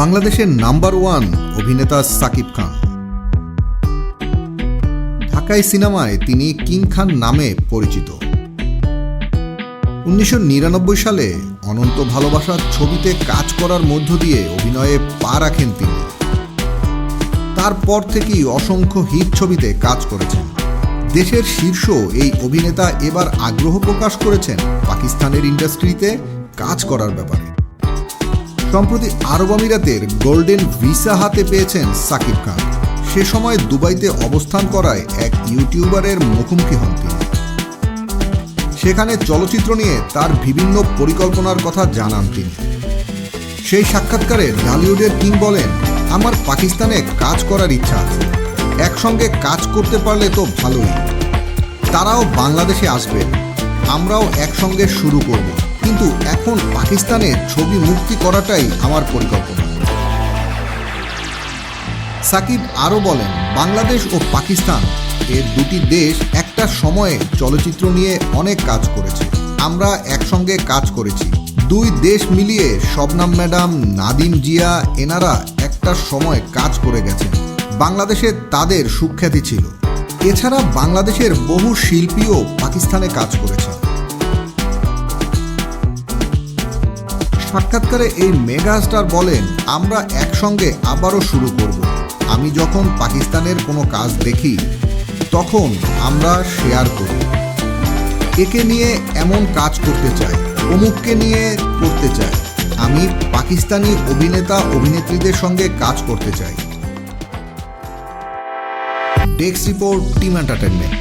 বাংলাদেশের number one অভিনেতা সাকিব খান। ঢাকাই সিনেমায় তিনি কিং খান নামে পরিচিত। উনিশশো নিরানব্বই সালে অনন্ত ভালোবাসার ছবিতে কাজ করার মধ্য দিয়ে অভিনয়ে পা রাখেন তিনি। তারপর থেকেই অসংখ্য হিট ছবিতে কাজ করেছেন। দেশের শীর্ষ এই অভিনেতা এবার আগ্রহ প্রকাশ করেছেন পাকিস্তানের ইন্ডাস্ট্রিতে কাজ করার ব্যাপারে। সম্প্রতি আরব আমিরাতের গোল্ডেন ভিসা হাতে পেয়েছেন সাকিব খান। সে সময় দুবাইতে অবস্থান করায় এক ইউটিউবারের মুখোমুখি হন তিনি। সেখানে চলচ্চিত্র নিয়ে তার বিভিন্ন পরিকল্পনার কথা জানান তিনি। সেই সাক্ষাৎকারে ঢালিউডের কিং বলেন, আমার পাকিস্তানে কাজ করার ইচ্ছা আছে। একসঙ্গে কাজ করতে পারলে তো ভালোই। তারাও বাংলাদেশে আসবে। আমরাও একসঙ্গে শুরু করব। কিন্তু এখন পাকিস্তানে ছবি মুক্তি করাটাই আমার পরিকল্পনা। সাকিব আরও বলেন, বাংলাদেশ ও পাকিস্তান এর দুটি দেশ একটা সময়ে চলচ্চিত্র নিয়ে অনেক কাজ করেছে। আমরা একসঙ্গে কাজ করেছি। দুই দেশ মিলিয়ে শবনাম ম্যাডাম, নাদিম জিয়া, এনারা একটা সময় কাজ করে গেছেন। বাংলাদেশে তাদের সুখ্যাতি ছিল। এছাড়া বাংলাদেশের বহু শিল্পীও পাকিস্তানে কাজ করেছেন। সাক্ষাৎকারে এই মেগা স্টার বলেন, আমরা একসঙ্গে আবারও শুরু করব। আমি যখন পাকিস্তানের কোনো কাজ দেখি, তখন আমরা শেয়ার করি। একে নিয়ে এমন কাজ করতে চাই, অমুককে নিয়ে করতে চাই। আমি পাকিস্তানি অভিনেতা, অভিনেত্রীদের সঙ্গে কাজ করতে চাই। Desk report team entertainment